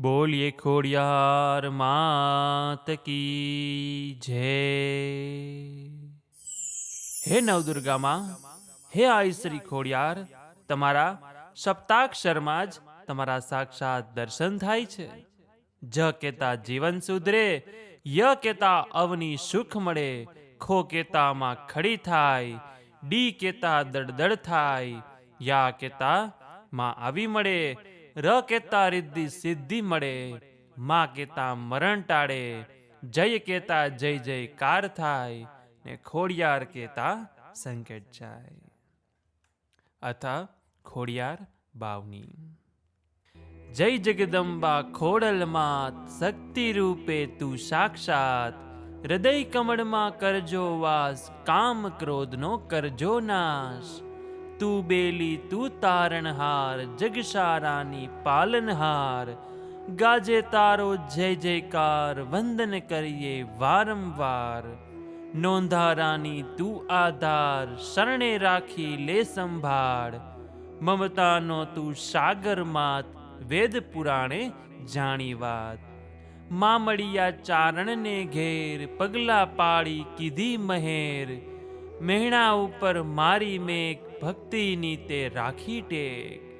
બોલીએ, ખોડિયાર માત કી જય. હે નવદુર્ગામાં, હે આઈશ્રી ખોડિયાર, તમારા સપ્તાક્ષરમાં જ તમારા સાક્ષાત દર્શન થાય છે. જ કેતા જીવન સુધરે, ય કેતા અવની સુખ મળે, ખો કેતામાં ખડી થાય, ડી કેતા દડદડ થાય, યા કેતા માં આવી મળે ર કેતા રિદ્ધિ સિદ્ધિ મળે, માં કેતા મરણ ટાળે, જય કેતા જય જયકાર થાય ને ખોડિયાર કેતા સંકેત જાય. અથા ખોડિયાર બાવની. જય જગદંબા ખોડલ માત, શક્તિ રૂપે તું સાક્ષાત, હૃદય કમળમાં કરજો વાસ, કામ ક્રોધનો કરજો નાશ. તું બેલી, તું તારણહાર, જગશારાની પાલનહાર. ગાજે તારો જય જયકાર, વંદન કરીએ વારંવાર. નોંધારાની તું આધાર, શરણે રાખી લે સંભાળ. મમતાનો તું સાગર માત, વેદ પુરાણે જાણી વાત. મામડિયા ચારણને ઘેર, પગલા પાડી કીધી મહેર. મહેણા ઉપર મારી મેઘ ભક્તિની તે રાખી ટેક.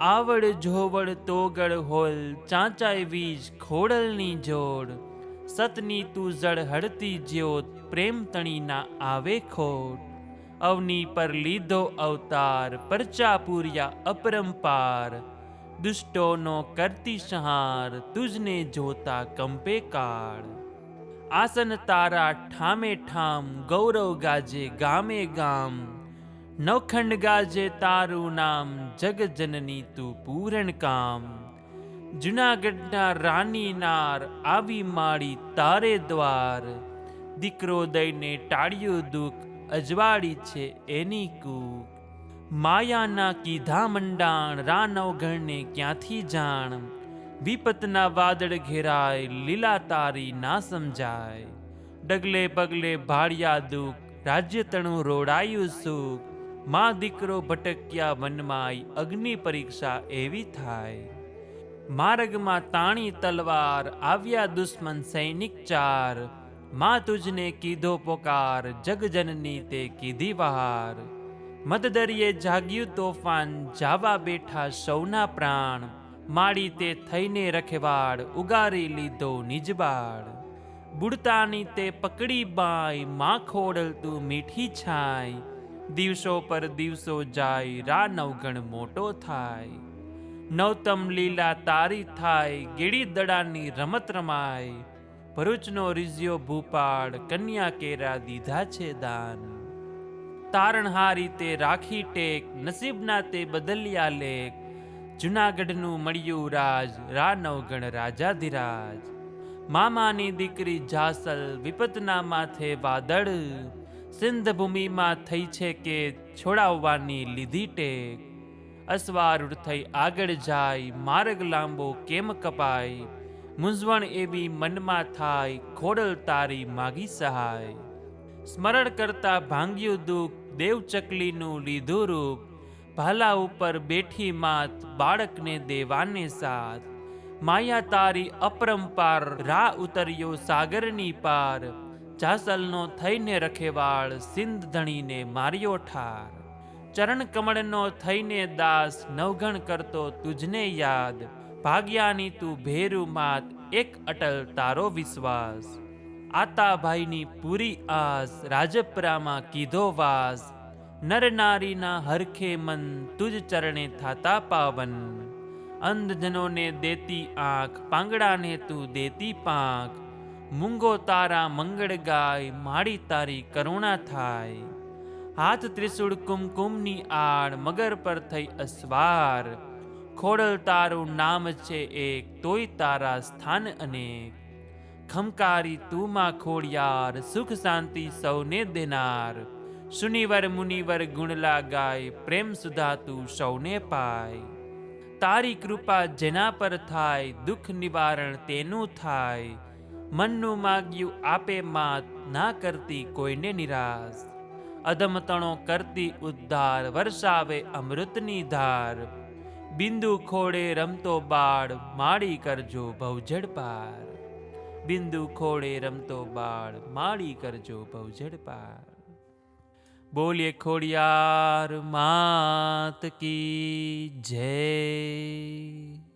આવડ જોવડ તોગડ હોલ, ચાંચાઈ વીજ ખોડલની જોડ. સતની તું જળ હડતી જ્યોત, પ્રેમ તણીના આવે ખોટ. અવની પર લીધો અવતાર, પરચા પૂર્યા અપરંપાર. દુષ્ટોનો કરતી સંહાર, તુજને જોતા કંપે કાળ. આસન તારા ઠામે ઠામ, ગૌરવ ગાજે ગામે ગામ. નવખંડ ગાજે તારું નામ, જગજનની તું પૂરણ કામ. જુનાગઢના રાની નાર આવી માળી તારે દ્વાર. દીકરો દઈને ટાળ્યું દુઃખ, અજવાળી છે એની કૂક. માયાના કીધા મંડાણ રાનવગણને ક્યાંથી જાણ? વિપતના વાદળ ઘેરાય, લીલા તારી ના સમજાય. ડગલે પગલે ભાળ્યા દુઃખ, રાજ્ય તણું રોડાયું સુખ. માં દીકરો ભટક્યા વનમાય અગ્નિ પરીક્ષા એવી થાય. માર્ગમાં તાણી તલવાર આવ્યા દુશ્મન સૈનિક ચાર. માં તુજને કીધો પોકાર, જગજનની તે કીધી વહાર. મદદરિયે જાગ્યું તોફાન, જાવા બેઠા સૌના પ્રાણ. માડી તે થઈને રખેવાડ ઉગારી લીધો નિજબાડ બુડતાની તે પકડી બાયમાં ખોડલતું મીઠી છાય. દિવસો પર દિવસો જાય, રા નવગણ મોટો થાય. નવતમ લીલા તારી થાય, ગીડી દડાની રમત રમાય. ભરૂચનો રીઝ્યો ભૂપાળ કન્યા કેરા દીધા છે દાન. તારણહારી તે રાખી ટેક, નસીબના તે બદલ્યા લેખ. જુનાગઢનું મળ્યું રાજ, રા નવગણ રાજાધિરાજ મામાની દીકરી જાસલ, વિપતના માથે વાદળ. સિંધ ભૂમિમાં થઈ છે કે છોડાવવાની લીધી ટેક. અસવારૂઢ થઈ આગળ જાય, માર્ગ લાંબો કેમ કપાય? મૂંઝવણ એવી મનમાં થાય, ખોડલ તારી માગી સહાય. સ્મરણ કરતા ભાંગ્યું દુઃખ દેવચકલીનું લીધું રૂપ. ભાલા ઉપર બેઠી માત, બાળકને દેવાને સાથ. માયા તારી અપરંપાર રા ઉતર્યો સાગરની પાર. જાસલનો થઈને રખેવાળ સિંધ ધણીને માર્યો ઠાર. ચરણ કમળનો થઈને દાસ નવગણ કરતો તુજને યાદ. ભાગ્યાની તું ભેરુ માત, એક અટલ તારો વિશ્વાસ. આતાભાઈની પૂરી આસ, રાજપરામાં કીધો વાસ. નર નારીના હરખે મન, તુજ ચરણે થાતા પાવન. અંધજનોને દેતી આંખ, પાંગડાને તું દેતી પાંખ. મૂંગો તારા મંગળ ગાય, માડી તારી કરુણા થાય. હાથ ત્રિશુળ કુમકુમની આડ, મગર પર થઈ અસવાર. ખોડલ તારું નામ છે એક, તોય તારા સ્થાન અનેક. ખમકારી તું માં ખોડિયાર, સુખ શાંતિ સૌને દેનાર. સુનિવર મુનિવર ગુણલા ગાય પ્રેમ સુધા તું સૌને પાય. તારી કૃપા જેના પર થાય, દુઃખ નિવારણ તેનું થાય. મનનું માગ્યું આપે માત ના કરતી કોઈને નિરાશ. અધમતણો કરતી ઉદ્ધાર, વરસાવે અમૃતની ધાર. બિંદુ ખોડે રમતો બાળ, માળી કરજો ભવજડ પાર. બિંદુ ખોડે રમતો બાળ, માળી કરજો ભવજડ પાર. બોલીએ ખોડિયાર, માત કી જય.